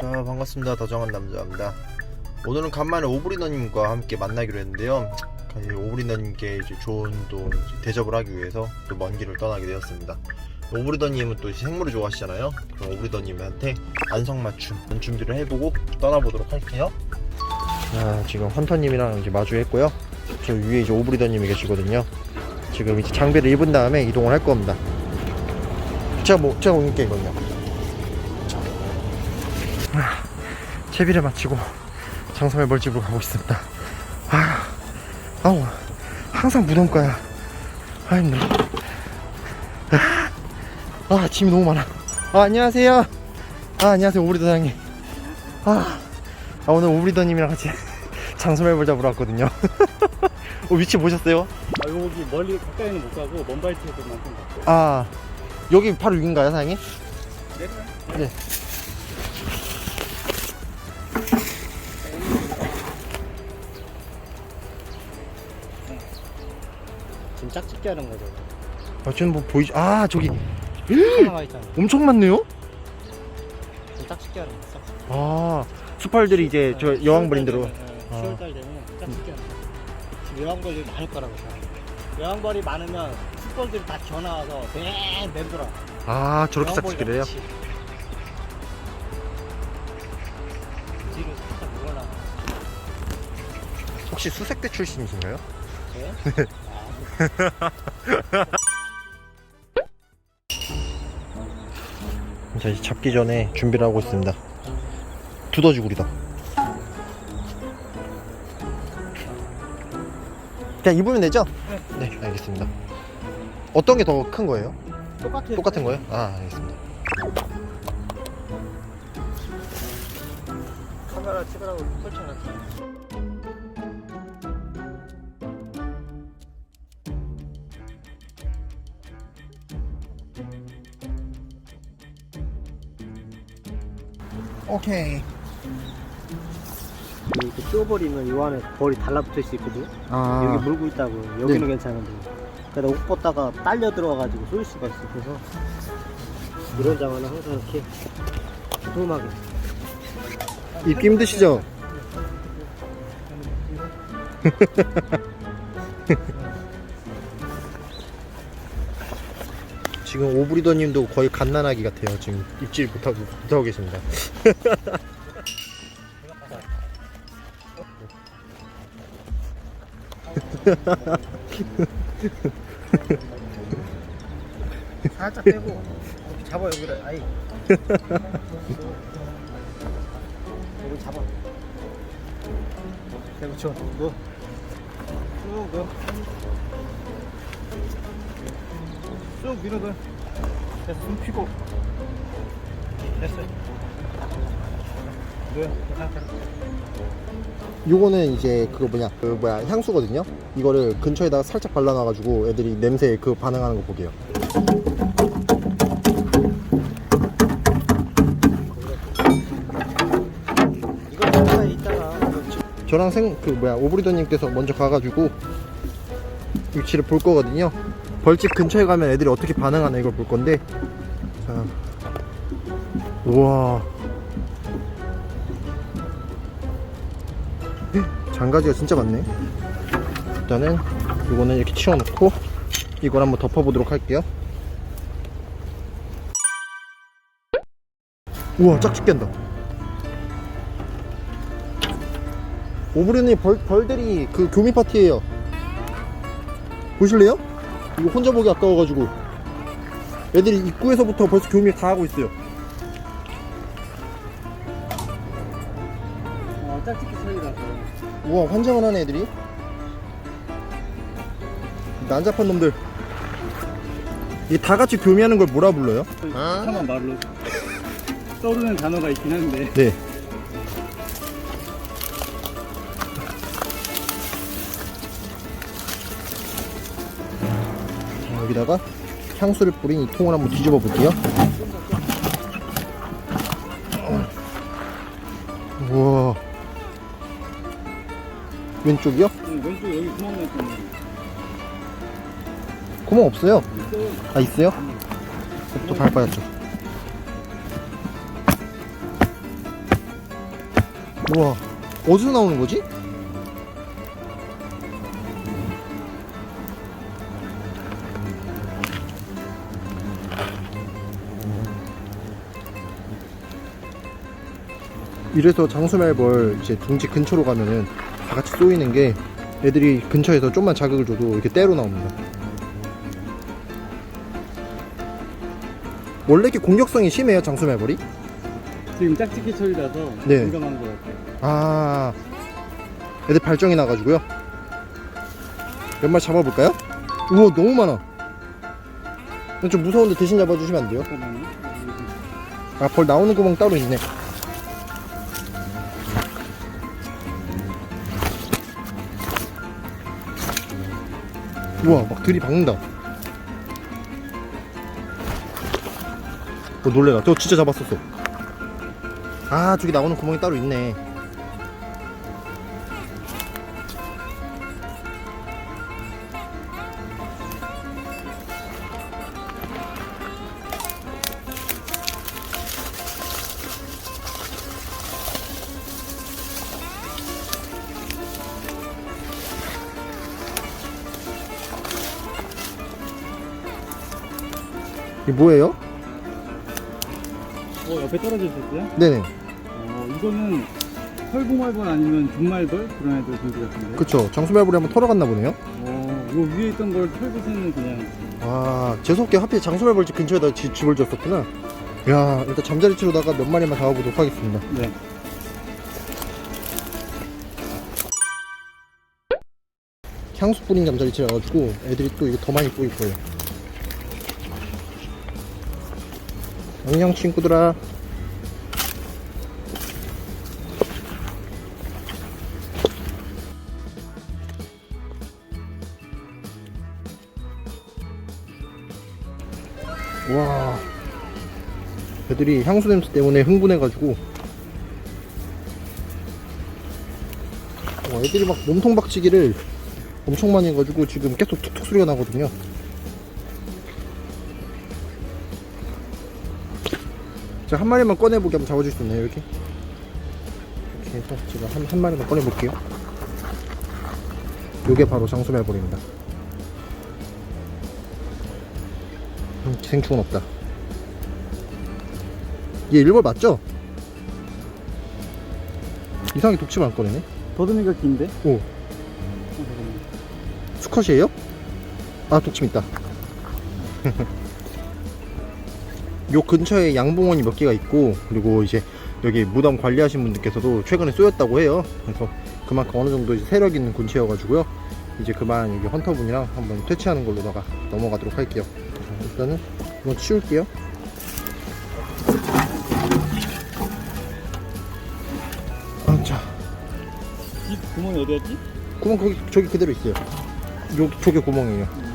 자 반갑습니다. 더정한 남자입니다. 오늘은 간만에 오브리너님과 함께 만나기로 했는데요. 이 오브리너님께 이제 좋은 또 대접을 하기 위해서 또 먼 길을 떠나게 되었습니다. 오브리더님은 또 생물을 좋아하시잖아요. 그럼 오브리더님한테 안성맞춤 준비를 해보고 떠나보도록 할게요. 자 지금 헌터님이랑 이제 마주했고요. 저 위에 이제 오브리더님이 계시거든요 지금 이제 장비를 입은 다음에 이동을 할 겁니다 제가 뭐 제가 옮길게 이거요 채비를 마치고 장성의 벌집으로 가고 있습니다. 아, 아우, 항상 무덤가야. 아, 힘들어. 아, 아, 짐이 너무 많아. 아, 안녕하세요. 아, 안녕하세요. 오브리더 장님. 아, 아, 오늘 오브리더님이랑 같이 장소의 벌 잡으러 왔거든요. 어, 위치 보셨어요? 아, 여기 멀리 가까이는 못 가고 먼발치에서만 좀 갔고. 아, 여기 바로 여긴가요, 사장님? 네. 지금 짝짓기 하는 거죠. 아, 지금 뭐 보이죠? 아, 저기 하나가 있잖아. 엄청 많네요? 지금 짝짓기 하는 거. 짝짓기. 아, 수팔들이 이제 저 여왕벌인대로. 아. 10월달 되면 짝짓기 하는 거. 지금 여왕벌이 많을 거라고 생각해. 여왕벌이 많으면 숯벌들이 다 기어나와서 뱅 맴돌아. 아, 저렇게 여왕벌이랑 짝짓기를 해요? 같이. 뒤로 살짝 물러나. 혹시 수색대 출신이신가요? 네? 자, 이제 잡기 전에 준비를 하고 있습니다. 두더지구리다. 그냥 입으면 되죠? 네. 알겠습니다. 어떤 게 더 큰 거예요? 똑같아요. 똑같은 거예요? 아, 알겠습니다. 카메라 찍으라고 설치해놨어. 오케이. 이렇게 쪼버리면 이 안에 벌이 달라붙을 수 있거든. 아, 여기 물고 있다고 여기는 괜찮은데 그러다 옷 벗다가 딸려 들어가가지고 쏠 수가 있어 그래서 이런 장화는 항상 이렇게 조금하게 입기 힘드시죠? 지금 오브리더님도 거의 갓난아기 같아요. 지금 입질 못하고 못하고 계십니다. 살짝 빼고. 이렇게 잡아 여기를. 아이. 여기 잡아. 대고 쳐 넣어 쭉 넣어. 쭉 밀어 넣어 됐어 숨 피고. 됐어. 넣어 괜찮다 요거는 이제 그거 뭐냐 그 뭐야 향수거든요. 이거를 근처에다가 살짝 발라놔가지고 애들이 냄새에 그 반응하는 거 보게요. 저랑 생 그 뭐야 오브리더님께서 먼저 가가지고 위치를 볼 거거든요. 벌집 근처에 가면 애들이 어떻게 반응하나 이걸 볼 건데. 자, 우와. 장가지가 진짜 많네. 일단은 이거는 이렇게 치워놓고 이걸 한번 덮어보도록 할게요. 우와 짝짓 깬다. 오브리님 벌, 벌들이 그 교미 파티예요 보실래요? 이거 혼자 보기 아까워가지고 애들이 입구에서부터 벌써 교미 다 하고 있어요 짝짓기 소리라서 우와 환장을 하네 애들이. 난잡한 놈들. 이 다 같이 교미하는 걸 뭐라 불러요? 이상한 말로. 떠오르는 단어가 있긴 한데. 네. 자, 여기다가 향수를 뿌린 이 통을 한번 뒤집어 볼게요. 우와 왼쪽이요? 응, 왼쪽 여기 구멍 나 있잖아 구멍 없어요. 아 있어요? 또 밟아야죠. 우와 어디서 나오는 거지? 이래서 장수말벌 이제 둥지 근처로 가면은 다 같이 쏘이는 게 애들이 근처에서 좀만 자극을 줘도 이렇게 때로 나옵니다. 원래 이렇게 공격성이 심해요 장수말벌이? 지금 짝짓기 처리라서 네. 민감한 것 같아요. 아 애들 발정이 나가지고요 몇 마리 잡아볼까요? 우와 너무 많아 좀 무서운데 대신 잡아주시면 안 돼요? 잠깐만요. 아 벌 나오는 구멍 따로 있네 우와 막 들이박는다. 어 놀래라. 저 진짜 잡았었어. 아 저기 나오는 구멍이 따로 있네 이게 뭐예요? 어, 옆에 떨어져 있었어요? 네네 어, 이거는 털보말벌 아니면 종말벌? 그런 애들 들고 같은데. 그쵸 장수말벌이 한번 털어갔나 보네요 어, 이거 위에 있던 걸 털고서는 그냥. 아 재수없게 하필 장수말벌 집 근처에다 지- 집을 지었었구나 야 일단 잠자리 치러다가 몇 마리만 잡아보도록 하겠습니다 네. 향수 뿌린 잠자리 치라가지고 애들이 또 이거 더 많이 뿌일 거예요 안녕 친구들아. 와. 애들이 향수 냄새 때문에 흥분해가지고. 와, 애들이 막 몸통 박치기를 엄청 많이 해가지고 지금 계속 툭툭 소리가 나거든요 자한 마리만 꺼내보게 한번 잡아줄 수 있나요 이렇게 이렇게 해서 제가 한, 한 마리만 꺼내볼게요 요게 바로 장수말벌입니다 음, 기생충은 없다 얘 일벌 맞죠? 이상하게 독침 안 꺼내네 더듬이가 긴데? 오 어. 수컷이에요? 아 독침 있다 요 근처에 양봉원이 몇 개가 있고 그리고 이제 여기 무덤 관리하신 분들께서도 최근에 쏘였다고 해요. 그래서 그만큼 어느 정도 세력 있는 근처여가지고요. 이제 그만 여기 헌터분이랑 한번 퇴치하는 걸로다가 넘어가도록 할게요. 자, 일단은 이건 치울게요. 아, 자. 이 구멍이 어디였지? 구멍 거기 저기 그대로 있어요. 요 저게 구멍이에요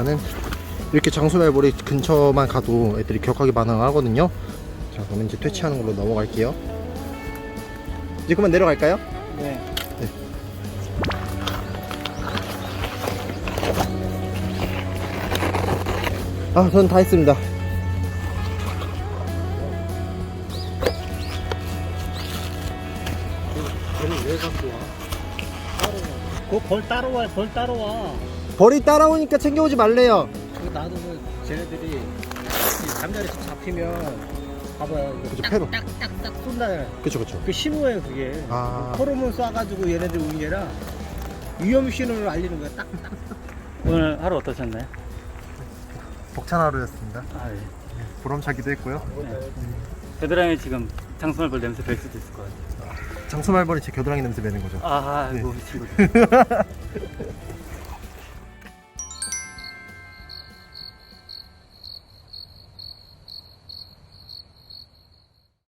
일단은 이렇게 장수말벌이 근처만 가도 애들이 격하게 반응을 하거든요 자 그러면 이제 퇴치하는 걸로 넘어갈게요 이제 그만 내려갈까요? 네. 아 저는 다 했습니다 왜 갖고 와? 그벌 따로 와, 벌 따로 와. 벌이 따라오니까 챙겨오지 말래요 그 나도 그 쟤네들이 이 잠자리 집 잡히면 봐봐요. 패로 딱딱딱 쏜다. 그쵸 그쵸 그 신호예요 그게. 아. 호르몬 쏴가지고 얘네들 온 게라 위험 신호를 알리는 거야. 딱딱. 오늘 하루 어떠셨나요? 벅찬 하루였습니다 아 예. 보람차기도 했고요 베드랑이 지금 장수말벌 냄새 뵐 수도 있을 것 같아요. 장수말벌이 제 겨드랑이 냄새 배는 거죠 아, 네. 아이고 이 친구들.